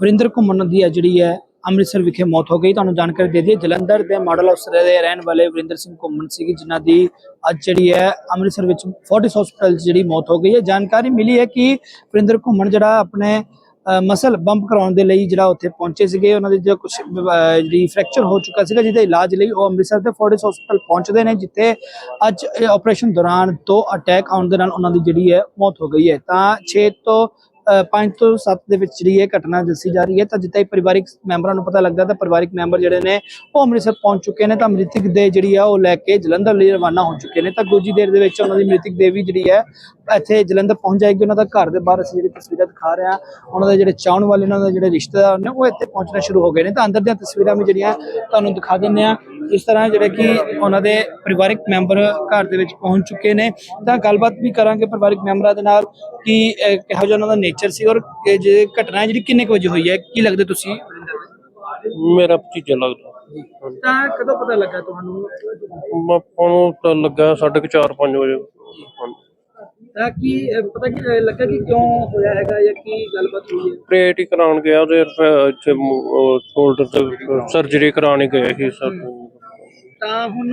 ਵਰਿੰਦਰ ਘੁੰਮਣ ਦੀ ਹੈ ਜਿਹੜੀ ਹੈ, ਅੰਮ੍ਰਿਤਸਰ ਵਿਖੇ ਮੌਤ ਹੋ ਗਈ। ਤੁਹਾਨੂੰ ਜਾਣਕਾਰੀ ਦੇ ਦਈਏ, ਜਲੰਧਰ ਦੇ ਮਾਡਲ ਅਫਸਰ ਦੇ ਰਹਿਣ ਵਾਲੇ ਵਰਿੰਦਰ ਸਿੰਘ ਘੁੰਮਣ ਸੀਗੀ, ਜਿਨ੍ਹਾਂ ਦੀ ਅੱਜ ਜਿਹੜੀ ਹੈ, ਅੰਮ੍ਰਿਤਸਰ ਵਿੱਚ ਫੋਰਟਿਸ ਹਸਪੀਟਲ 'ਚ ਜਿਹੜੀ ਮੌਤ ਹੋ ਗਈ ਹੈ। ਜਾਣਕਾਰੀ ਮਿਲੀ ਹੈ ਕਿ ਵਰਿੰਦਰ ਘੁੰਮਣ ਜਿਹੜਾ ਆਪਣੇ ਮਸਲ ਬੰਪ ਕਰਾਉਣ ਦੇ ਲਈ ਜਿਹੜਾ ਉੱਥੇ ਪਹੁੰਚੇ ਸੀਗੇ। ਉਹਨਾਂ ਦੇ ਜੋ ਕੁਝ ਜਿਹੜੀ ਫ੍ਰੈਕਚਰ ਹੋ ਚੁੱਕਾ ਸੀਗਾ, ਜਿਹਦੇ ਇਲਾਜ ਲਈ ਉਹ ਅੰਮ੍ਰਿਤਸਰ ਦੇ ਫੋਰਟਿਸ ਹਸਪੀਟਲ ਪਹੁੰਚਦੇ ਨੇ, ਜਿੱਥੇ ਅੱਜ ਇਹ ਆਪਰੇਸ਼ਨ ਦੌਰਾਨ ਦੋ ਅਟੈਕ ਆਉਣ ਦੇ ਨਾਲ ਉਹਨਾਂ ਦੀ ਜਿਹੜੀ ਹੈ, ਮੌਤ ਹੋ ਗਈ ਹੈ। ਤਾਂ 6 ਤੋਂ 5 ਤੋਂ 7 ਦੇ ਵਿੱਚ ਜਿਹੜੀ ਇਹ ਘਟਨਾ ਦੱਸੀ ਜਾ ਰਹੀ ਹੈ, ਤਾਂ ਜਿੱਥੇ ਪਰਿਵਾਰਿਕ ਮੈਂਬਰਾਂ ਨੂੰ ਪਤਾ ਲੱਗਦਾ ਤਾਂ ਪਰਿਵਾਰਿਕ ਮੈਂਬਰ ਜਿਹੜੇ ਨੇ ਉਹ ਅੰਮ੍ਰਿਤਸਰ ਪਹੁੰਚ ਚੁੱਕੇ ਨੇ, ਤਾਂ ਮ੍ਰਿਤਕ ਦੇ ਜਿਹੜੀ ਆ ਉਹ ਲੈ ਕੇ ਜਲੰਧਰ ਲਈ ਰਵਾਨਾ ਹੋ ਚੁੱਕੇ ਨੇ। ਤਾਂ ਕੁਝ ਹੀ ਦੇਰ ਦੇ ਵਿੱਚ ਉਹਨਾਂ ਦੀ ਮ੍ਰਿਤਕ ਦੇਵੀ ਜਿਹੜੀ ਹੈ, ਇੱਥੇ ਜਲੰਧਰ ਪਹੁੰਚ ਜਾਏਗੀ। ਉਹਨਾਂ ਦਾ ਘਰ ਦੇ ਬਾਹਰ ਅਸੀਂ ਜਿਹੜੀ ਤਸਵੀਰਾਂ ਦਿਖਾ ਰਹੇ ਹਾਂ, ਉਹਨਾਂ ਦੇ ਜਿਹੜੇ ਚਾਹਣ ਵਾਲੇ, ਉਹਨਾਂ ਦੇ ਜਿਹੜੇ ਰਿਸ਼ਤੇਦਾਰ ਨੇ, ਉਹ ਇੱਥੇ ਪਹੁੰਚਣਾ ਸ਼ੁਰੂ ਹੋ ਗਏ ਨੇ। ਤਾਂ ਅੰਦਰ ਦੀਆਂ ਤਸਵੀਰਾਂ ਵੀ ਜਿਹੜੀਆਂ ਤੁਹਾਨੂੰ ਦਿਖਾ ਦਿੰਦੇ ਆ ਇਸ ਤਰ੍ਹਾਂ ਜਿਹੜੇ ਕਿ ਉਹਨਾਂ ਦੇ ਪਰਿਵਾਰਿਕ ਮੈਂਬਰ ਘਰ ਦੇ ਵਿੱਚ ਪਹੁੰਚ ਚੁੱਕੇ ਨੇ। ਤਾਂ ਗੱਲਬਾਤ ਵੀ ਕਰਾਂਗੇ ਪਰਿਵਾਰਿਕ ਮੈਂਬਰਾਂ ਦੇ ਨਾਲ ਕਿ ਕਿਹੋ ਜਿਹਾ ਉਹਨਾਂ ਦਾ ਨੇਚਰ ਸੀ ਔਰ ਇਹ ਜੇ ਘਟਨਾ ਹੈ ਜਿਹੜੀ ਕਿੰਨੇ ਕੁ ਵਜੇ ਹੋਈ ਹੈ? ਕੀ ਲੱਗਦਾ ਤੁਸੀਂ? ਮੇਰਾ ਭਤੀਜਾ ਲੱਗਦਾ। ਤਾਂ ਕਦੋਂ ਪਤਾ ਲੱਗਾ ਤੁਹਾਨੂੰ? ਆਪਾਂ ਨੂੰ ਤਾਂ ਲੱਗਾ ਸਾਢੇ ਕੁ ਚਾਰ 5 ਵਜੇ। ਤਾਂ ਕੀ ਪਤਾ ਕੀ ਲੱਗਾ ਕਿ ਕਿਉਂ ਹੋਇਆ ਹੈਗਾ ਜਾਂ ਕੀ ਗੱਲਬਾਤ ਹੋਈ ਹੈ? ਪ੍ਰੇਟ ਹੀ ਕਰਾਉਣ ਗਿਆ ਉਹਦੇ ਫਿਰ ਇੱਥੇ ਸ਼ੋਲਡਰ ਤੇ ਸਰਜਰੀ ਕਰਾਉਣ ਗਏ ਸੀ ਸਰ। ਤਾਂ ਹੁਣ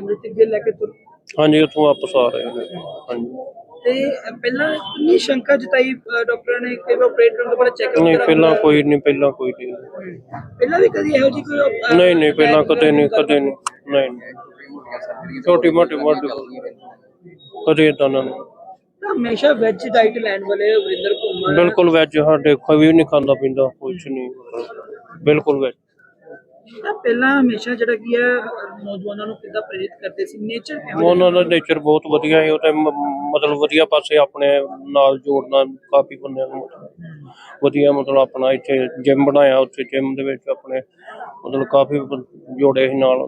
ਮ੍ਰਿਤਕ ਦੇ ਲੈ ਕੇ ਤੁਰ ਹਾਂਜੀ ਉੱਥੋਂ ਵਾਪਸ ਆ ਰਹੇ ਨੇ। ਹਾਂਜੀ। ਤੇ ਪਹਿਲਾਂ ਕਿੰਨੀ ਸ਼ੰਕਾ ਜਤਾਈ ਡਾਕਟਰਾਂ ਨੇ ਕਿ ਆਪਰੇਟ ਕਰਨ ਤੋਂ ਬਾਅਦ ਚੈੱਕਅਪ ਨਹੀਂ ਪਹਿਲਾਂ ਕੋਈ ਨਹੀਂ ਪਹਿਲਾਂ ਕੋਈ ਨਹੀਂ। ਪਹਿਲਾਂ ਵੀ ਕਦੀ ਇਹੋ ਕੋਈ ਨਹੀਂ ਨਹੀਂ ਪਹਿਲਾਂ ਕਦੇ ਨਹੀਂ ਕਦੇ ਨਹੀਂ ਨਹੀਂ। ਨਹੀਂ। ਛੋਟੀ ਮੋਟੀ ਮੋਟੀ ਕਦੇ ਤਾਂ ਨਾ ਤਾਂ ਹਮੇਸ਼ਾ ਵੈਜ ਡਾਈਟ ਲੈਣ ਵਾਲੇ ਵਰਿੰਦਰ ਘੁੰਮਣ। ਬਿਲਕੁਲ ਵੈਜ ਸਾਡੇ ਕੋਈ ਵੀ ਨਹੀਂ ਖਾਂਦਾ ਪੀਂਦਾ ਕੁਝ ਨਹੀਂ। ਬਿਲਕੁਲ ਵੈਜ ਤਾਂ ਪਹਿਲਾਂ ਹਮੇਸ਼ਾ ਜਿਹੜਾ ਕੀ ਹੈ ਨੌਜਵਾਨਾਂ ਨੂੰ ਕਿੱਦਾਂ ਪ੍ਰੇਰਿਤ ਕਰਦੇ ਸੀ? ਨੇਚਰ ਉਹਨਾਂ ਦਾ ਨੇਚਰ ਬਹੁਤ ਵਧੀਆ ਹੈ ਉਹ ਤੇ ਮ- ਮਤਲਬ ਵਧੀਆ ਪਾਸੇ ਆਪਣੇ ਨਾਲ ਜੋੜਨਾ ਕਾਫੀ ਬੰਦਿਆਂ ਨੂੰ ਵਧੀਆ ਮਤਲਬ ਆਪਣਾ ਇੱਥੇ ਜਿਮ ਬਣਾਇਆ ਉੱਥੇ ਜਿਮ ਦੇ ਵਿੱਚ ਆਪਣੇ ਮਤਲਬ ਕਾਫੀ ਜੋੜੇ ਸੀ ਨਾਲ।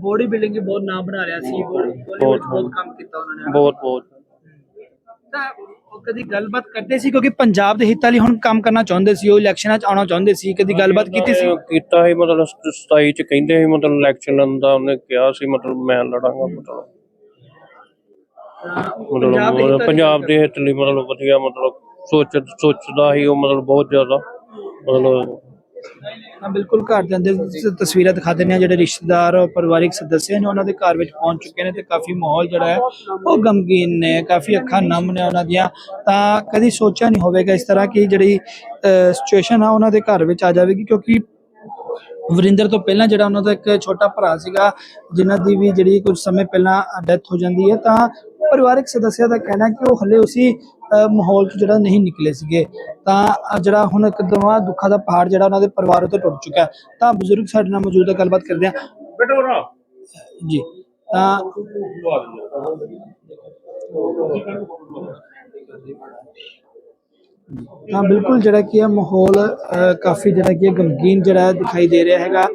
ਬੋਡੀ ਬਿਲਡਿੰਗ ਵੀ ਬਹੁਤ ਨਾਮ ਬਣਾ ਰਿਹਾ ਸੀ ਬਾਲੀਵੁੱਡ ਬਹੁਤ ਕੰਮ ਕੀਤਾ ਉਹਨਾਂ ਨੇ। ਬਹੁਤ ਬਹੁਤ। ਤਾਂ ਉਹ ਕਦੀ ਗੱਲਬਾਤ ਕਰਦੇ ਸੀ ਕਿਉਂਕਿ ਪੰਜਾਬ ਦੇ ਹਿੱਤਾਂ ਲਈ ਹੁਣ ਕੰਮ ਕਰਨਾ ਚਾਹੁੰਦੇ ਸੀ ਉਹ ਇਲੈਕਸ਼ਨਾਂ 'ਚ ਆਉਣਾ ਚਾਹੁੰਦੇ ਸੀ ਕਦੀ ਗੱਲਬਾਤ ਕੀਤੀ ਸੀ? ਕੀਤਾ ਸੀ ਮਤਲਬ 27 ਚ ਕਹਿੰਦੇ ਸੀ ਮਤਲਬ ਇਲੈਕਸ਼ਨ ਦਾ ਉਹਨੇ ਕਿਹਾ ਸੀ ਮਤਲਬ ਮੈਂ ਲੜਾਂਗਾ ਮਤਲਬ। ਪੰਜਾਬ ਦੇ ਹਿੱਤ ਲਈ ਮਤਲਬ ਵਧੀਆ ਮਤਲਬ ਸੋਚ ਸੋਚਦਾ ਸੀ ਉਹ ਮਤਲਬ ਬਹੁਤ ਜ਼ਿਆਦਾ। ਮਤਲਬ ਹਾਂ, ਬਿਲਕੁਲ ਘਰ ਦੇ ਅੰਦਰ ਤਸਵੀਰਾਂ ਦਿਖਾ ਦਿੰਦੇ ਆ ਜਿਹੜੇ ਰਿਸ਼ਤੇਦਾਰ ਔਰ ਪਰਿਵਾਰਿਕ ਸਦੱਸਿਆ ਨੇ ਉਹਨਾਂ ਦੇ ਘਰ ਵਿੱਚ ਪਹੁੰਚ ਚੁੱਕੇ ਨੇ ਤੇ ਕਾਫੀ ਮਾਹੌਲ ਜਿਹੜਾ ਹੈ, ਉਹ ਗਮਗੀਨ ਨੇ, ਕਾਫੀ ਅੱਖਾਂ ਨਮ ਨੇ ਉਹਨਾਂ ਦੀਆਂ। ਤਾਂ ਕਦੀ ਸੋਚਿਆ ਨਹੀਂ ਹੋਵੇਗਾ ਇਸ ਤਰ੍ਹਾਂ ਕਿ ਜਿਹੜੀ ਸਿਚੁਏਸ਼ਨ ਆ ਉਹਨਾਂ ਦੇ ਘਰ ਵਿੱਚ ਆ ਜਾਵੇਗੀ, ਕਿਉਂਕਿ ਵਰਿੰਦਰ ਤੋਂ ਪਹਿਲਾਂ ਜਿਹੜਾ ਉਹਨਾਂ ਦਾ ਇੱਕ ਛੋਟਾ ਭਰਾ ਸੀਗਾ, ਜਿਨ੍ਹਾਂ ਦੀ ਵੀ ਜਿਹੜੀ ਕੁਝ ਸਮੇਂ ਪਹਿਲਾਂ ਡੈਥ ਹੋ ਜਾਂਦੀ ਹੈ, ਤਾਂ ਪਰਿਵਾਰਕ ਸਦੱਸਿਆ ਦਾ ਕਹਿਣਾ ਕਿ ਉਹ ਹਲੇ ਉਸੇ ਮਾਹੌਲ 'ਚ ਜਿਹੜਾ ਨਹੀਂ ਨਿਕਲੇ ਸੀਗੇ। ਤਾਂ ਜਿਹੜਾ ਹੁਣ ਇੱਕਦਮ ਦੁੱਖਾਂ ਦਾ ਪਹਾੜ ਜਿਹੜਾ ਉਹਨਾਂ ਦੇ ਪਰਿਵਾਰ ਉੱਤੇ ਟੁੱਟ ਚੁੱਕਾ ਹੈ। ਤਾਂ ਬਜ਼ੁਰਗ ਸਾਡੇ ਨਾਲ ਮੌਜੂਦ ਹੈ ਗੱਲਬਾਤ ਕਰਦੇ ਆ। ਜੀ। ਤਾਂ ਹਾਂ ਬਿਲਕੁਲ ਜਿਹੜਾ ਕੀ ਹੈ ਮਾਹੌਲ ਕਾਫੀ ਜਿਹੜਾ ਕੀ ਹੈ ਗਮਗੀਨ ਜਿਹੜਾ ਦਿਖਾਈ ਦੇ ਰਿਹਾ ਹੈਗਾ।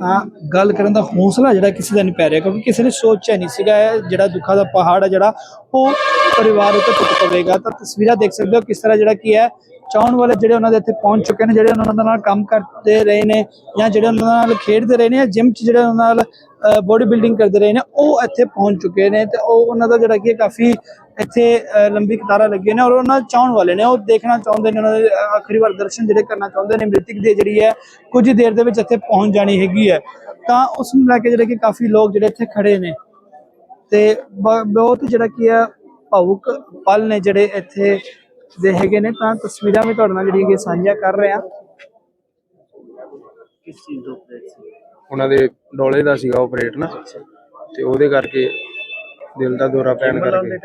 ਤਾਂ ਗੱਲ ਕਰਨ ਦਾ ਹੌਸਲਾ ਜਿਹੜਾ ਕਿਸੇ ਦਾ ਨਹੀਂ ਪੈ ਰਿਹਾ, ਕਿਉਂਕਿ ਕਿਸੇ ਨੇ ਸੋਚਿਆ ਨਹੀਂ ਸੀਗਾ ਇਹ ਜਿਹੜਾ ਦੁੱਖਾਂ ਦਾ ਪਹਾੜ ਹੈ ਜਿਹੜਾ ਉਹ ਪਰਿਵਾਰ ਉੱਤੇ ਟੁੱਟ ਪਵੇਗਾ। ਤਾਂ ਤਸਵੀਰਾਂ ਦੇਖ ਸਕਦੇ ਹੋ ਕਿਸ ਤਰ੍ਹਾਂ ਜਿਹੜਾ ਕੀ ਹੈ ਚਾਹਣ ਵਾਲੇ ਜਿਹੜੇ ਉਹਨਾਂ ਦੇ ਇੱਥੇ ਪਹੁੰਚ ਚੁੱਕੇ ਨੇ, ਜਿਹੜੇ ਉਹਨਾਂ ਦੇ ਨਾਲ ਕੰਮ ਕਰਦੇ ਰਹੇ ਨੇ ਜਾਂ ਜਿਹੜੇ ਉਹਨਾਂ ਨਾਲ ਖੇਡਦੇ ਰਹੇ ਨੇ ਜਾਂ ਜਿਮ 'ਚ ਜਿਹੜੇ ਉਹਨਾਂ ਨਾਲ ਬੋਡੀ ਬਿਲਡਿੰਗ ਕਰਦੇ ਰਹੇ ਨੇ, ਉਹ ਇੱਥੇ ਪਹੁੰਚ ਚੁੱਕੇ ਨੇ ਤੇ ਉਹ ਉਹਨਾਂ ਦਾ ਜਿਹੜਾ ਕਿ ਕਾਫੀ ਇੱਥੇ ਲੰਬੀ ਕਤਾਰਾਂ ਲੱਗੀਆਂ ਨੇ ਔਰ ਉਹਨਾਂ ਚਾਹਣ ਵਾਲੇ ਨੇ, ਉਹ ਦੇਖਣਾ ਚਾਹੁੰਦੇ ਨੇ ਉਹਨਾਂ ਦੇ ਆਖਰੀ ਵਾਰ ਦਰਸ਼ਨ ਜਿਹੜੇ ਕਰਨਾ ਚਾਹੁੰਦੇ ਨੇ, ਮ੍ਰਿਤਕ ਦੀ ਜਿਹੜੀ ਹੈ, ਕੁਝ ਦੇਰ ਦੇ ਵਿੱਚ ਇੱਥੇ ਪਹੁੰਚ ਜਾਣੀ ਹੈਗੀ ਹੈ। ਤਾਂ ਉਸ ਨੂੰ ਲੈ ਕੇ ਜਿਹੜੇ ਕਿ ਕਾਫੀ ਲੋਕ ਜਿਹੜੇ ਇੱਥੇ ਖੜੇ ਨੇ ਤੇ ਬਹੁਤ ਜਿਹੜਾ ਕੀ ਆ ਭਾਵੁਕ ਪਲ ਨੇ ਜਿਹੜੇ ਇੱਥੇ ਦੇ ਹੈਗੇ ਨੇ ਤਾਂ ਤਸਵੀਰਾਂ ਵੀ ਤੁਹਾਡੇ ਨਾਲ ਜਿਹੜੀਆਂ ਕਿ ਸਾਂਝੀਆਂ ਕਰ ਰਹੇ ਆ ਕਿਸ ਚੀਜ਼ ਤੋਂ ਉਹਨਾਂ ਦੇ ਡੋਲੇ ਦਾ ਸੀਗਾ ਆਪਰੇਟ ਨਾ। ਤੇ ਉਹਦੇ ਕਰਕੇ ਦਿਲ ਦਾ ਦੌਰਾ ਪੈਣ ਕਰਕੇ।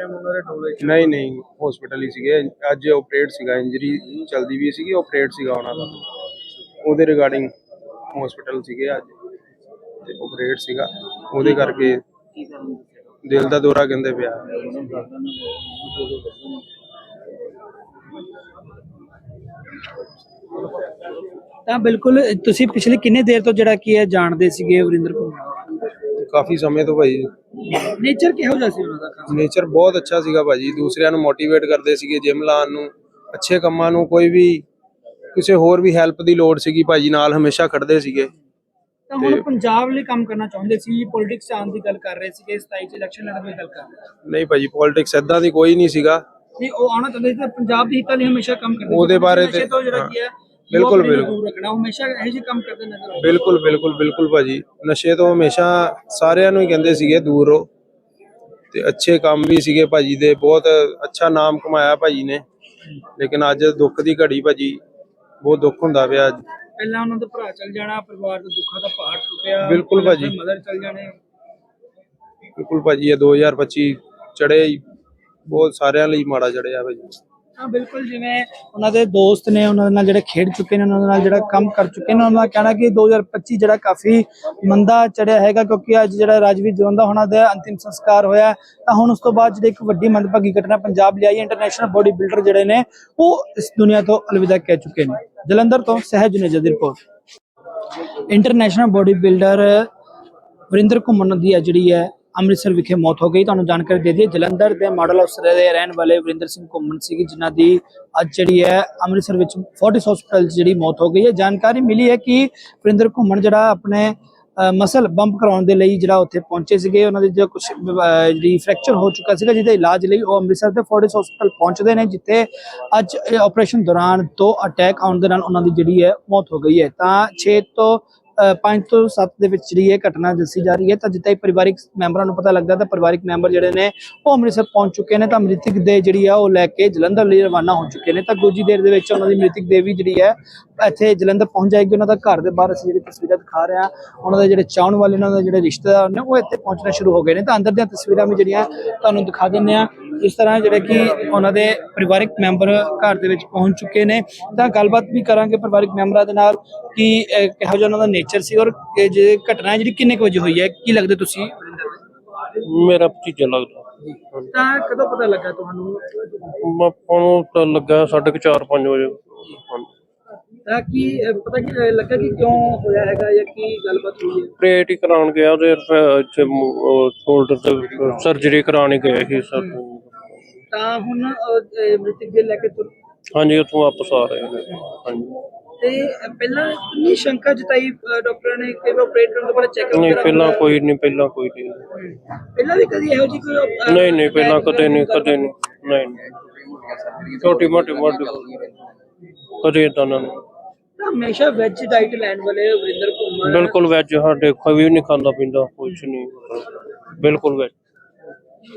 ਨਹੀਂ ਨਹੀਂ ਹਸਪੀਟਲ ਹੀ ਸੀਗੇ। ਅੱਜ ਆਪਰੇਟ ਸੀਗਾ ਇੰਜਰੀ ਚਲਦੀ ਵੀ ਸੀਗੀ ਆਪਰੇਟ ਸੀਗਾ ਉਹਨਾਂ ਦਾ। ਉਹਦੇ ਰਿਗਾਰਡਿੰਗ ਹਸਪੀਟਲ ਸੀਗੇ ਅੱਜ। ਤੇ ਆਪਰੇਟ ਸੀਗਾ। ਉਹਦੇ ਕਰਕੇ ਦਿਲ ਦਾ ਦੌਰਾ ਕਹਿੰਦੇ ਪਿਆ। ਤਾਂ ਬਿਲਕੁਲ ਤੁਸੀਂ ਪਿਛਲੇ ਕਿੰਨੇ ਦੇਰ ਤੋਂ ਜਿਹੜਾ ਕੀ ਹੈ ਜਾਣਦੇ ਸੀਗੇ ਵਰਿੰਦਰ ਕੁਮਾਰ ਕਾਫੀ ਸਮੇਂ ਤੋਂ ਭਾਈ। ਨੇਚਰ ਕਿਹੋ ਜਿਹਾ ਸੀ ਉਹਨਾਂ ਦਾ ਨੇਚਰ ਬਹੁਤ ਅੱਛਾ ਸੀਗਾ ਭਾਜੀ। ਦੂਸਰਿਆਂ ਨੂੰ ਮੋਟੀਵੇਟ ਕਰਦੇ ਸੀਗੇ ਜਿਮ ਲਾਉਣ ਨੂੰ। ਅੱਛੇ ਕੰਮਾਂ ਨੂੰ ਕੋਈ ਵੀ ਕਿਸੇ ਹੋਰ ਵੀ ਹੈਲਪ ਦੀ ਲੋੜ ਸੀਗੀ ਭਾਜੀ ਨਾਲ ਹਮੇਸ਼ਾ ਖੜਦੇ ਸੀਗੇ। ਤਾਂ ਹੁਣ ਪੰਜਾਬ ਲਈ ਕੰਮ ਕਰਨਾ ਚਾਹੁੰਦੇ ਸੀ ਪੋਲਿਟਿਕਸ ਆਉਣ ਦੀ ਗੱਲ ਕਰ ਰਹੇ ਸੀਗੇ 27 ਚ ਇਲੈਕਸ਼ਨ ਲੜਨ ਦੀ ਗੱਲ ਕਰ ਰਹੇ ਨਹੀਂ ਭਾਜੀ ਪੋਲਿਟਿਕਸ ਏਦਾਂ ਦੀ ਕੋਈ ਨਹੀਂ ਸੀਗਾ। ਨਹੀਂ ਉਹ ਆਉਣਾ ਚਾਹੁੰਦੇ ਸੀ ਤੇ ਪੰਜਾਬ ਦੀ ਹਿੱਤਾਂ ਲਈ ਹਮੇਸ਼ਾ ਕੰਮ ਕਰਦੇ। ਉਹਦੇ ਬਾਰੇ ਤੇ- ਤੋਂ ਜਿਹੜਾ ਹਾਂ। ਕੀ ਹੈ ਬਿਲਕੁਲ, ਬਿਲਕੁਲ। ਦੂਰ ਰੱਖਣਾ ਉਹ ਹਮੇਸ਼ਾ ਇਹੋ ਜਿਹੇ ਕੰਮ ਕਰਦੇ ਨਜ਼ਰ ਆਉਂਦੇ ਬਿਲਕੁਲ ਬਿਲਕੁਲ ਬਿਲਕੁਲ ਭਾਜੀ ਨਸ਼ੇ ਤੋਂ ਹਮੇਸ਼ਾ ਸਾਰਿਆਂ ਨੂੰ ਹੀ ਕਹਿੰਦੇ ਸੀਗੇ ਦੂਰ ਰਹੋ ਤੇ ਅੱਛੇ ਕੰਮ ਵੀ ਸੀਗੇ ਭਾਜੀ ਦੇ ਬਹੁਤ ਅੱਛਾ ਨਾਮ ਕਮਾਇਆ ਭਾਜੀ ਨੇ ਲੇਕਿਨ ਅੱਜ ਦੁੱਖ ਦੀ ਘੜੀ ਭਾਜੀ ਬਹੁਤ ਦੁੱਖ ਹੁੰਦਾ ਪਿਆ ਅੱਜ ਪਹਿਲਾਂ ਉਹਨਾਂ ਦਾ ਭਰਾ ਚਲ ਜਾਣਾ ਪਰਿਵਾਰ ਦੇ ਦੁੱਖਾਂ ਦਾ ਪਹਾੜ ਟੁੱਟਿਆ ਬਿਲਕੁਲ ਭਾਜੀ। ਮਦਰ ਚਲ ਜਾਣੇ ਬਿਲਕੁਲ ਭਾਜੀ ਇਹ 2025 ਚੜੇ ਬਹੁਤ ਸਾਰਿਆਂ ਲਈ ਮਾੜਾ ਚੜਿਆ ਭਾਜੀ ਹਾਂ, ਬਿਲਕੁਲ ਜਿਵੇਂ ਉਹਨਾਂ ਦੇ ਦੋਸਤ ਨੇ, ਉਹਨਾਂ ਦੇ ਨਾਲ ਜਿਹੜੇ ਖੇਡ ਚੁੱਕੇ ਨੇ, ਉਹਨਾਂ ਦੇ ਨਾਲ ਜਿਹੜਾ ਕੰਮ ਕਰ ਚੁੱਕੇ ਨੇ, ਉਹਨਾਂ ਦਾ ਕਹਿਣਾ ਕਿ 2025 ਜਿਹੜਾ ਕਾਫੀ ਮੰਦਾ ਚੜਿਆ ਹੈਗਾ ਕਿਉਂਕਿ ਅੱਜ ਜਿਹੜਾ ਰਾਜਵੀਰ ਜਵੰਦਾ ਉਹਨਾਂ ਦਾ ਅੰਤਿਮ ਸੰਸਕਾਰ ਹੋਇਆ ਤਾਂ ਹੁਣ ਉਸ ਤੋਂ ਬਾਅਦ ਜਿਹੜੀ ਇੱਕ ਵੱਡੀ ਮੰਦਭਾਗੀ ਘਟਨਾ ਪੰਜਾਬ ਲਈ ਆਈ ਇੰਟਰਨੈਸ਼ਨਲ ਬੋਡੀ ਬਿਲਡਰ ਜਿਹੜੇ ਨੇ, ਉਹ ਇਸ ਦੁਨੀਆ ਤੋਂ ਅਲਵਿਦਾ ਕਹਿ ਚੁੱਕੇ ਨੇ। ਜਲੰਧਰ ਤੋਂ ਸਹਿਜ ਨਜਰ ਦੀ report. International bodybuilder Varinder Ghuman ਦੀ ਹੈ ਜਿਹੜੀ ਹੈ ਅੰਮ੍ਰਿਤਸਰ ਵਿਖੇ ਮੌਤ ਹੋ ਗਈ। ਤੁਹਾਨੂੰ ਜਾਣਕਾਰੀ ਦੇ ਦਈਏ, ਜਲੰਧਰ ਦੇ ਮਾਡਲ ਅਫਸਰ ਦੇ ਰਹਿਣ ਵਾਲੇ ਵਰਿੰਦਰ ਸਿੰਘ ਘੁੰਮਣ ਸੀਗੀ, ਜਿਨ੍ਹਾਂ ਦੀ ਅੱਜ ਜਿਹੜੀ ਹੈ ਅੰਮ੍ਰਿਤਸਰ ਵਿੱਚ ਫੋਰਟਿਸ ਹਸਪੀਟਲ ਜਿਹੜੀ ਮੌਤ ਹੋ ਗਈ ਹੈ। ਜਾਣਕਾਰੀ ਮਿਲੀ ਹੈ ਕਿ ਵਰਿੰਦਰ ਘੁੰਮਣ ਜਿਹੜਾ ਆਪਣੇ ਮਸਲ ਬੰਪ ਕਰਾਉਣ ਦੇ ਲਈ ਜਿਹੜਾ ਉੱਥੇ ਪਹੁੰਚੇ ਸੀਗੇ, ਉਹਨਾਂ ਦੇ ਜੋ ਕੁਝ ਜਿਹੜੀ ਫ੍ਰੈਕਚਰ ਹੋ ਚੁੱਕਾ ਸੀਗਾ, ਜਿਹਦੇ ਇਲਾਜ ਲਈ ਉਹ ਅੰਮ੍ਰਿਤਸਰ ਦੇ ਫੋਰਟਿਸ ਹਸਪੀਟਲ ਪਹੁੰਚਦੇ ਨੇ, ਜਿੱਥੇ ਅੱਜ ਇਹ ਆਪਰੇਸ਼ਨ ਦੌਰਾਨ ਦੋ ਅਟੈਕ ਆਉਣ ਦੇ ਨਾਲ ਉਹਨਾਂ ਦੀ ਜਿਹੜੀ ਹੈ ਮੌਤ ਹੋ ਗਈ ਹੈ। ਤਾਂ 6 ਤੋਂ 5 ਤੋਂ 7 ਦੇ ਵਿੱਚ ਜਿਹੜੀ ਇਹ ਘਟਨਾ ਦੱਸੀ ਜਾ ਰਹੀ ਹੈ, ਤਾਂ ਜਿੱਥੇ ਪਰਿਵਾਰਿਕ ਮੈਂਬਰਾਂ ਨੂੰ ਪਤਾ ਲੱਗਦਾ ਤਾਂ ਪਰਿਵਾਰਿਕ ਮੈਂਬਰ ਜਿਹੜੇ ਨੇ, ਉਹ ਅੰਮ੍ਰਿਤਸਰ ਪਹੁੰਚ ਚੁੱਕੇ ਨੇ, ਤਾਂ ਮ੍ਰਿਤਕ ਦੇ ਜਿਹੜੀ ਆ, ਉਹ ਲੈ ਕੇ ਜਲੰਧਰ ਲਈ ਰਵਾਨਾ ਹੋ ਚੁੱਕੇ ਨੇ। ਤਾਂ ਕੁਝ ਹੀ ਦੇਰ ਦੇ ਵਿੱਚ ਉਹਨਾਂ ਦੀ ਮ੍ਰਿਤਕ ਦੇਵੀ ਜਿਹੜੀ ਹੈ, ਇੱਥੇ ਜਲੰਧਰ ਪਹੁੰਚ ਜਾਏਗੀ। ਉਹਨਾਂ ਦਾ ਘਰ ਦੇ ਬਾਹਰ ਅਸੀਂ ਜਿਹੜੀ ਤਸਵੀਰਾਂ ਦਿਖਾ ਰਹੇ ਹਾਂ, ਉਹਨਾਂ ਦੇ ਜਿਹੜੇ ਚਾਹਣ ਵਾਲੇ, ਉਹਨਾਂ ਦੇ ਜਿਹੜੇ ਰਿਸ਼ਤੇਦਾਰ ਨੇ, ਉਹ ਇੱਥੇ ਪਹੁੰਚਣਾ ਸ਼ੁਰੂ ਹੋ ਗਏ ਨੇ। ਤਾਂ ਅੰਦਰ ਦੀਆਂ ਤਸਵੀਰਾਂ ਵੀ ਜਿਹੜੀਆਂ ਤੁਹਾਨੂੰ ਦਿਖਾ ਦਿੰਦੇ ਆ ਇਸ ਤਰ੍ਹਾਂ ਜਿਹੜੇ ਕਿ ਉਹਨਾਂ ਦੇ ਪਰਿਵਾਰਿਕ ਮੈਂਬਰ ਘਰ ਦੇ ਵਿੱਚ ਪਹੁੰਚ ਚੁੱਕੇ ਨੇ। ਤਾਂ ਗੱਲਬਾਤ ਵੀ ਕਰਾਂਗੇ ਪਰਿਵਾਰਿਕ ਮੈਂਬਰਾਂ ਦੇ ਨਾਲ ਕਿ ਕਿਹੋ ਜਿਹਾ ਉਹਨਾਂ ਦਾ ਨੇਚਰ ਸੀ ਔਰ ਜੇ ਘਟਨਾ ਜਿਹੜੀ ਕਿੰਨੇ ਕੁ ਵਜੇ ਹੋਈ ਹੈ? ਕੀ ਲੱਗਦਾ ਤੁਸੀਂ? ਮੇਰਾ ਭਤੀਜਾ ਲੱਗਦਾ। ਤਾਂ ਕਦੋਂ ਪਤਾ ਲੱਗਾ ਤੁਹਾਨੂੰ? ਆਪਾਂ ਨੂੰ ਤਾਂ ਲੱਗਾ ਸਾਢੇ 4-5 ਵਜੇ। ਤਾਂ ਕੀ ਪਤਾ ਕੀ ਲੱਗਾ ਕਿ ਕਿਉਂ ਹੋਇਆ ਹੈਗਾ ਜਾਂ ਕੀ ਗੱਲਬਾਤ ਹੋਈ ਹੈ? ਪ੍ਰੇਟ ਹੀ ਕਰਾਉਣ ਗਿਆ ਉਹਦੇ ਇੱਥੇ ਸ਼ੋਲਡਰ ਤੇ ਸਰਜਰੀ ਕਰਾਉਣ ਗਏ ਸੀ ਸਰ। ਤਾਂ ਹੁਣ ਅਹ, ਅਹ, ਮ੍ਰਿਤਕ ਦੇ ਲੈ ਕੇ ਤੁਰ ਹਾਂਜੀ ਉੱਥੋਂ ਵਾਪਸ ਆ ਰਹੇ ਨੇ। ਹਾਂਜੀ। ਤੇ ਪਹਿਲਾਂ ਕਿੰਨੀ ਸ਼ੰਕਾ ਜਤਾਈ ਅਹ, ਡਾਕਟਰਾਂ ਨੇ ਕਿ ਆਪਰੇਟ ਕਰਨ ਤੋਂ ਨਹੀਂ ਪਹਿਲਾਂ ਕੋਈ ਨਹੀਂ ਪਹਿਲਾਂ ਕੋਈ ਨਹੀਂ। ਪਹਿਲਾਂ ਵੀ ਕਦੀ ਇਹੋ ਜਿਹੀ ਕੋਈ ਅਹ, ਨਹੀਂ ਨਹੀਂ ਪਹਿਲਾਂ ਕਦੇ ਨਹੀਂ ਕਦੇ ਨਹੀਂ। ਨਹੀਂ। ਨਹੀਂ। ਛੋਟੀ ਮੋਟੀ ਮੋਟੀ ਕਦੇ ਤਾਂ ਨਾ ਤਾਂ ਹਮੇਸ਼ਾ ਵੈਜ ਡਾਈਟ ਲੈਣ ਵਾਲੇ ਵਰਿੰਦਰ ਘੁੰਮਣ। ਬਿਲਕੁਲ ਵੈਜ ਸਾਡੇ ਕੋਈ ਵੀ ਨਹੀਂ ਖਾਂਦਾ ਪੀਂਦਾ ਕੁਛ ਨਹੀਂ। ਬਿਲਕੁਲ ਵੈਜ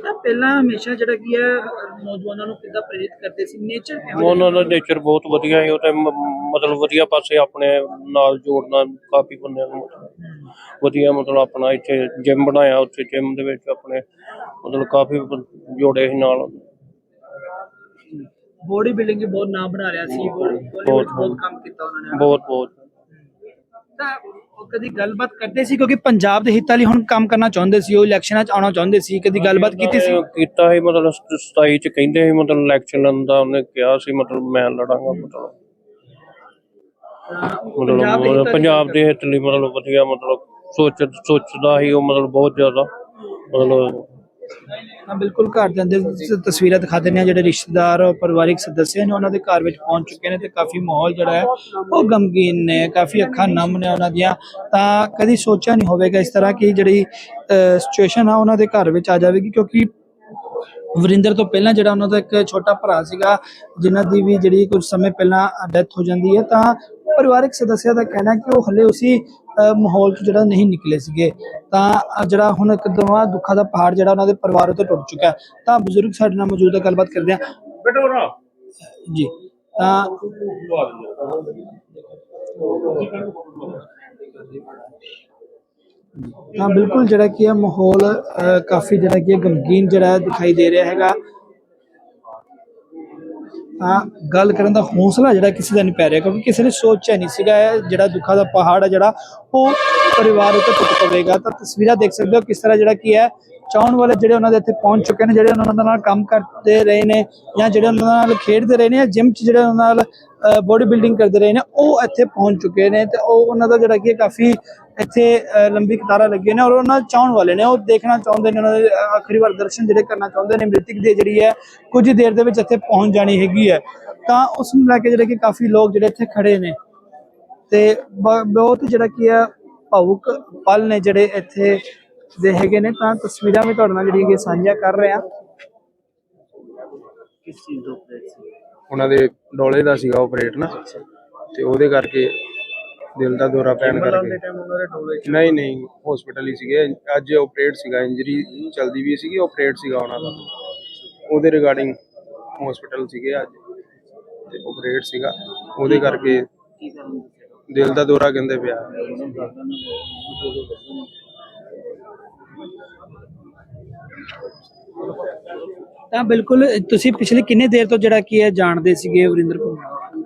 ਤਾਂ ਪਹਿਲਾਂ ਹਮੇਸ਼ਾ ਜਿਹੜਾ ਕੀ ਹੈ ਨੌਜਵਾਨਾਂ ਨੂੰ ਕਿੱਦਾਂ ਪ੍ਰੇਰਿਤ ਕਰਦੇ ਸੀ? ਨੇਚਰ ਕਿਹੋ ਉਹਨਾਂ ਦਾ ਨੇਚਰ ਬਹੁਤ ਵਧੀਆ ਹੈ ਉਹ ਤੇ ਮ- ਮਤਲਬ ਵਧੀਆ ਪਾਸੇ ਆਪਣੇ ਨਾਲ ਜੋੜਨਾ ਕਾਫੀ ਬੰਦਿਆਂ ਨੂੰ ਮਤਲਬ ਵਧੀਆ ਮਤਲਬ ਆਪਣਾ ਇੱਥੇ ਜਿਮ ਬਣਾਇਆ ਉੱਥੇ ਜਿਮ ਦੇ ਵਿੱਚ ਆਪਣੇ ਮਤਲਬ ਕਾਫੀ ਬੰ- ਜੋੜੇ ਸੀ ਨਾਲ। ਬੋਡੀ ਬਿਲਡਿੰਗ ਵੀ ਬਹੁਤ ਨਾਮ ਬਣਾ ਰਿਹਾ ਸੀ ਬੋਡੀ ਬਹੁਤ। ਬਹੁਤ ਕੰਮ ਕੀਤਾ ਉਹਨਾਂ ਨੇ। ਬਹੁਤ ਬਹੁਤ। ਤਾਂ ਉਹ ਕਦੀ ਗੱਲਬਾਤ ਕਰਦੇ ਸੀ ਕਿਉਂਕਿ ਪੰਜਾਬ ਦੇ ਹਿੱਤਾਂ ਲਈ ਹੁਣ ਕੰਮ ਕਰਨਾ ਚਾਹੁੰਦੇ ਸੀ ਉਹ ਇਲੈਕਸ਼ਨਾਂ 'ਚ ਆਉਣਾ ਚਾਹੁੰਦੇ ਸੀ ਕਦੀ ਗੱਲਬਾਤ ਕੀਤੀ ਸੀ? ਕੀਤਾ ਸੀ ਮਤਲਬ 27 ਚ ਕਹਿੰਦੇ ਸੀ ਮਤਲਬ ਇਲੈਕਸ਼ਨ ਦਾ ਉਹਨੇ ਕਿਹਾ ਸੀ ਮਤਲਬ ਮੈਂ ਲੜਾਂਗਾ ਮਤਲਬ। ਤਾਂ ਪੰਜਾਬ ਦੇ ਮਤਲਬ ਹਿੱਤਾਂ ਲਈ ਪੰਜਾਬ ਦੇ ਹਿੱਤ ਲਈ ਮਤਲਬ ਵਧੀਆ ਮਤਲਬ ਸੋਚ ਸੋਚਦਾ ਸੀ ਉਹ ਮਤਲਬ ਬਹੁਤ ਜ਼ਿਆਦਾ। ਮਤਲਬ ਹਾਂ, ਬਿਲਕੁਲ ਘਰ ਦੇ ਅੰਦਰ ਤਸਵੀਰਾਂ ਦਿਖਾ ਦਿੰਦੇ ਆ ਜਿਹੜੇ ਰਿਸ਼ਤੇਦਾਰ ਔਰ ਪਰਿਵਾਰਿਕ ਸਦੱਸਿਆ ਨੇ ਉਹਨਾਂ ਦੇ ਘਰ ਵਿੱਚ ਪਹੁੰਚ ਚੁੱਕੇ ਨੇ ਤੇ ਕਾਫੀ ਮਾਹੌਲ ਜਿਹੜਾ ਹੈ, ਉਹ ਗਮਗੀਨ ਨੇ, ਕਾਫੀ ਅੱਖਾਂ ਨਮ ਨੇ ਉਹਨਾਂ ਦੀਆਂ। ਤਾਂ ਕਦੀ ਸੋਚਿਆ ਨਹੀਂ ਹੋਵੇਗਾ ਇਸ ਤਰ੍ਹਾਂ ਕਿ ਜਿਹੜੀ ਸਿਚੁਏਸ਼ਨ ਆ ਉਹਨਾਂ ਦੇ ਘਰ ਵਿੱਚ ਆ ਜਾਵੇਗੀ, ਕਿਉਂਕਿ ਵਰਿੰਦਰ ਤੋਂ ਪਹਿਲਾਂ ਜਿਹੜਾ ਉਹਨਾਂ ਦਾ ਇੱਕ ਛੋਟਾ ਭਰਾ ਸੀਗਾ, ਜਿਨ੍ਹਾਂ ਦੀ ਵੀ ਜਿਹੜੀ ਕੁਝ ਸਮੇਂ ਪਹਿਲਾਂ ਡੈਥ ਹੋ ਜਾਂਦੀ ਹੈ, ਤਾਂ ਪਰਿਵਾਰਕ ਸਦੱਸਿਆ ਦਾ ਕਹਿਣਾ ਕਿ ਉਹ ਹਲੇ ਉਸੇ ਮਾਹੌਲ 'ਚ ਜਿਹੜਾ ਨਹੀਂ ਨਿਕਲੇ ਸੀਗੇ ਤਾਂ ਜਿਹੜਾ ਹੁਣ ਇੱਕਦਮ ਆ ਦੁੱਖਾਂ ਦਾ ਪਹਾੜ ਜਿਹੜਾ ਉਹਨਾਂ ਦੇ ਪਰਿਵਾਰ ਉੱਤੇ ਟੁੱਟ ਚੁੱਕਾ ਹੈ। ਤਾਂ ਬਜ਼ੁਰਗ ਸਾਡੇ ਨਾਲ ਮੌਜੂਦ ਹੈ ਗੱਲਬਾਤ ਕਰਦੇ ਆ ਜੀ ਤਾਂ ਤਾਂ ਬਿਲਕੁਲ ਜਿਹੜਾ ਕੀ ਹੈ ਮਾਹੌਲ ਕਾਫੀ ਜਿਹੜਾ ਕੀ ਹੈ ਗਮਗੀਨ ਜਿਹੜਾ ਦਿਖਾਈ ਦੇ ਰਿਹਾ ਹੈਗਾ। ਗੱਲ ਕਰਨ ਦਾ ਹੌਸਲਾ ਜਿਹੜਾ ਕਿਸੇ ਦਾ ਨਹੀਂ ਪੈ ਰਿਹਾ, ਕਿਉਂਕਿ ਕਿਸੇ ਨੇ ਸੋਚਿਆ ਨਹੀਂ ਸੀਗਾ ਇਹ ਜਿਹੜਾ ਦੁੱਖਾਂ ਦਾ ਪਹਾੜ ਹੈ ਜਿਹੜਾ ਉਹ ਪਰਿਵਾਰ ਉੱਤੇ ਟੁੱਟ ਪਵੇਗਾ। ਤਾਂ ਤਸਵੀਰਾਂ ਦੇਖ ਸਕਦੇ ਹੋ ਕਿਸ ਤਰ੍ਹਾਂ ਜਿਹੜਾ ਕੀ ਹੈ ਚਾਹਣ ਵਾਲੇ ਜਿਹੜੇ ਉਹਨਾਂ ਦੇ ਇੱਥੇ ਪਹੁੰਚ ਚੁੱਕੇ ਨੇ, ਜਿਹੜੇ ਉਹਨਾਂ ਦੇ ਨਾਲ ਕੰਮ ਕਰਦੇ ਰਹੇ ਨੇ ਜਾਂ ਜਿਹੜੇ ਉਹਨਾਂ ਨਾਲ ਖੇਡਦੇ ਰਹੇ ਨੇ ਜਾਂ ਜਿਮ 'ਚ ਜਿਹੜੇ ਉਹਨਾਂ ਨਾਲ ਬੋਡੀ ਬਿਲਡਿੰਗ ਕਰਦੇ ਰਹੇ ਨੇ, ਉਹ ਇੱਥੇ ਪਹੁੰਚ ਚੁੱਕੇ ਨੇ ਤੇ ਉਹ ਉਹਨਾਂ ਦਾ ਜਿਹੜਾ ਕਿ ਕਾਫੀ ਇੱਥੇ ਲੰਬੀ ਕਤਾਰਾਂ ਲੱਗੀਆਂ ਨੇ ਔਰ ਉਹਨਾਂ ਨਾਲ ਚਾਹਣ ਵਾਲੇ ਨੇ, ਉਹ ਦੇਖਣਾ ਚਾਹੁੰਦੇ ਨੇ ਉਹਨਾਂ ਦੇ ਆਖਰੀ ਵਾਰ ਦਰਸ਼ਨ ਜਿਹੜੇ ਕਰਨਾ ਚਾਹੁੰਦੇ ਨੇ, ਮ੍ਰਿਤਕ ਦੀ ਜਿਹੜੀ ਹੈ, ਕੁਝ ਦੇਰ ਦੇ ਵਿੱਚ ਇੱਥੇ ਪਹੁੰਚ ਜਾਣੀ ਹੈਗੀ ਹੈ। ਤਾਂ ਉਸ ਨੂੰ ਲੈ ਕੇ ਜਿਹੜੇ ਕਿ ਕਾਫੀ ਲੋਕ ਜਿਹੜੇ ਇੱਥੇ ਖੜੇ ਨੇ ਤੇ ਬਹੁਤ ਜਿਹੜਾ ਕੀ ਆ ਭਾਵੁਕ ਪਲ ਨੇ ਜਿਹੜੇ ਇੱਥੇ ਦੇ ਹੈਗੇ ਨੇ ਤਾਂ ਤਸਵੀਰਾਂ ਵੀ ਤੁਹਾਡੇ ਨਾਲ ਜਿਹੜੀਆਂ ਕਿ ਸਾਂਝੀਆਂ ਕਰ ਰਹੇ ਆ ਕਿਸ ਚੀਜ਼ ਦਾ ਆਪਰੇਟ ਸੀ? ਉਹਨਾਂ ਦੇ ਡੋਲੇ ਦਾ ਸੀਗਾ ਆਪਰੇਟ ਨਾ ਤੇ ਉਹਦੇ ਕਰਕੇ ਦਿਲ ਦਾ ਦੌਰਾ ਪੈਣ ਕਰਕੇ। ਨਹੀਂ ਨਹੀਂ ਹਸਪੀਟਲ ਹੀ ਸੀਗੇ। ਅੱਜ ਆਪਰੇਟ ਸੀਗਾ ਇੰਜਰੀ ਚਲਦੀ ਵੀ ਸੀਗੀ ਆਪਰੇਟ ਸੀਗਾ ਉਹਨਾਂ ਦਾ। ਉਹਦੇ ਰਿਗਾਰਡਿੰਗ ਹਸਪੀਟਲ ਸੀਗੇ ਅੱਜ ਤੇ ਆਪਰੇਟ ਸੀਗਾ। ਉਹਦੇ ਕਰਕੇ ਦਿਲ ਦਾ ਦੌਰਾ ਕਹਿੰਦੇ ਪਿਆ। ਤਾਂ ਬਿਲਕੁਲ ਤੁਸੀਂ ਪਿਛਲੇ ਕਿੰਨੇ ਦੇਰ ਤੋਂ ਜਿਹੜਾ ਕੀ ਹੈ ਜਾਣਦੇ ਸੀਗੇ ਵਰਿੰਦਰ ਘੁੰਮਣ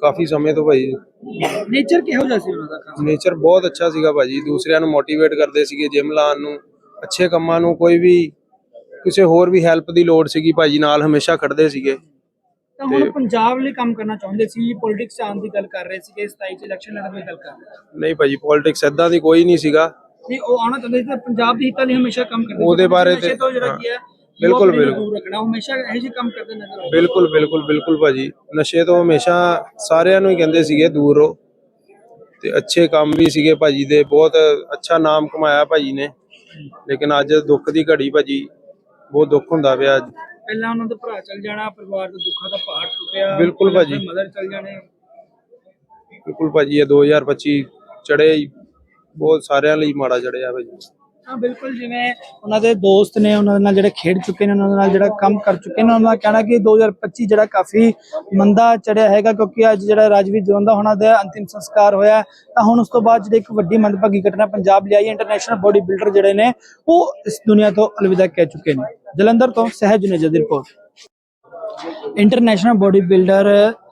ਕਾਫੀ ਸਮੇਂ ਤੋਂ ਭਾਈ। ਨੇਚਰ ਕਿਹੋ ਜਿਹਾ ਸੀ ਉਹਨਾਂ ਦਾ ਨੇਚਰ ਬਹੁਤ ਅੱਛਾ ਸੀਗਾ ਭਾਜੀ। ਦੂਸਰਿਆਂ ਨੂੰ ਮੋਟੀਵੇਟ ਕਰਦੇ ਸੀਗੇ ਜਿਮ ਲਾਉਣ ਨੂੰ। ਅੱਛੇ ਕੰਮਾਂ ਨੂੰ ਕੋਈ ਵੀ ਕਿਸੇ ਹੋਰ ਵੀ ਹੈਲਪ ਦੀ ਲੋੜ ਸੀਗੀ ਭਾਜੀ। ਨਾਲ ਹਮੇਸ਼ਾ ਖੜਦੇ ਸੀਗੇ। ਤਾਂ ਹੁਣ ਪੰਜਾਬ ਲਈ ਕੰਮ ਕਰਨਾ ਚਾਹੁੰਦੇ ਸੀ ਪੋਲਿਟਿਕਸ ਆਉਣ ਦੀ ਗੱਲ ਕਰ ਰਹੇ ਸੀਗੇ 27 ਚ ਇਲੈਕਸ਼ਨ ਲੜਨ ਦੀ ਗੱਲ ਕਰ ਰਹੇ ਨਹੀਂ ਭਾਜੀ ਪੋਲਿਟਿਕਸ ਏਦਾਂ ਦੀ ਕੋਈ ਨਹੀਂ ਸੀਗਾ। ਨਹੀਂ ਉਹ ਆਉਣਾ ਚਾਹੁੰਦੇ ਸੀ ਤਾਂ ਪੰਜਾਬ ਦੇ ਹਿੱਤਾਂ ਲਈ ਹਮੇਸ਼ਾ ਕੰਮ ਕਰਦੇ ਸੀ। ਉਹਦੇ ਬਾਰੇ ਨਸ਼ੇ ਤੇ- ਤੋਂ ਜਿਹੜਾ ਹਾਂ। ਕੀ ਹੈ ਬਿਲਕੁਲ, ਨੂੰ ਬਿਲਕੁਲ। ਦੂਰ ਰੱਖਣਾ ਹਮੇਸ਼ਾ ਇਹੋ ਜਿਹੇ ਕੰਮ ਕਰਦੇ ਨਜ਼ਰ ਆਉਂਦੇ ਬਿਲਕੁਲ ਬਿਲਕੁਲ ਬਿਲਕੁਲ ਭਾਜੀ ਨਸ਼ੇ ਤੋਂ ਹਮੇਸ਼ਾ ਸਾਰਿਆਂ ਨੂੰ ਹੀ ਕਹਿੰਦੇ ਸੀਗੇ ਦੂਰ ਰਹੋ ਤੇ ਅੱਛੇ ਕੰਮ ਵੀ ਸੀਗੇ ਭਾਜੀ ਦੇ ਬਹੁਤ ਅੱਛਾ ਨਾਮ ਕਮਾਇਆ ਭਾਜੀ ਨੇ ਲੇਕਿਨ ਅੱਜ ਦੁੱਖ ਦੀ ਘੜੀ ਭਾਜੀ ਬਹੁਤ ਦੁੱਖ ਹੁੰਦਾ ਪਿਆ ਅੱਜ ਪਹਿਲਾਂ ਉਹਨਾਂ ਦੇ ਭਰਾ ਚਲ ਜਾਣਾ ਪਰਿਵਾਰ ਦੇ ਦੁੱਖਾਂ ਦਾ ਪਹਾੜ ਟੁੱਟਿਆ ਬਿਲਕੁਲ ਭਾਜੀ। ਮਦਰ ਚਲ ਜਾਣੇ ਬਿਲਕੁਲ ਭਾਜੀ ਇਹ 2025 ਚੜੇ ਬਹੁਤ ਸਾਰਿਆਂ ਲਈ ਮਾੜਾ ਚੜਿਆ ਭਾਜੀ ਹਾਂ, ਬਿਲਕੁਲ ਜਿਵੇਂ ਉਹਨਾਂ ਦੇ ਦੋਸਤ ਨੇ ਉਹਨਾਂ ਦੇ ਨਾਲ ਜਿਹੜੇ ਖੇਡ ਚੁੱਕੇ ਨੇ, ਉਹਨਾਂ ਦੇ ਨਾਲ ਜਿਹੜਾ ਕੰਮ ਕਰ ਚੁੱਕੇ ਨੇ, ਉਹਨਾਂ ਦਾ ਕਹਿਣਾ ਕਿ 2025 ਜਿਹੜਾ ਕਾਫੀ ਮੰਦਾ ਚੜਿਆ ਹੈਗਾ ਕਿਉਂਕਿ ਅੱਜ ਜਿਹੜਾ ਰਾਜਵੀਰ ਜਵੰਦਾ ਹੋਣਾ ਦਾ ਅੰਤਿਮ ਸੰਸਕਾਰ ਹੋਇਆ ਤਾਂ ਹੁਣ ਉਸ ਤੋਂ ਬਾਅਦ ਜਿਹੜੀ ਇੱਕ ਵੱਡੀ ਮੰਦਭਾਗੀ ਘਟਨਾ ਪੰਜਾਬ ਲਈ ਆਈ ਇੰਟਰਨੈਸ਼ਨਲ ਬੋਡੀ ਬਿਲਡਰ ਜਿਹੜੇ ਨੇ, ਉਹ ਇਸ ਦੁਨੀਆ ਤੋਂ ਅਲਵਿਦਾ ਕਹਿ ਚੁੱਕੇ ਨੇ। ਜਲੰਧਰ ਤੋਂ ਸਹਿਜ ਨਜਰ ਦੀ ਰਿਪੋਰਟ। International bodybuilder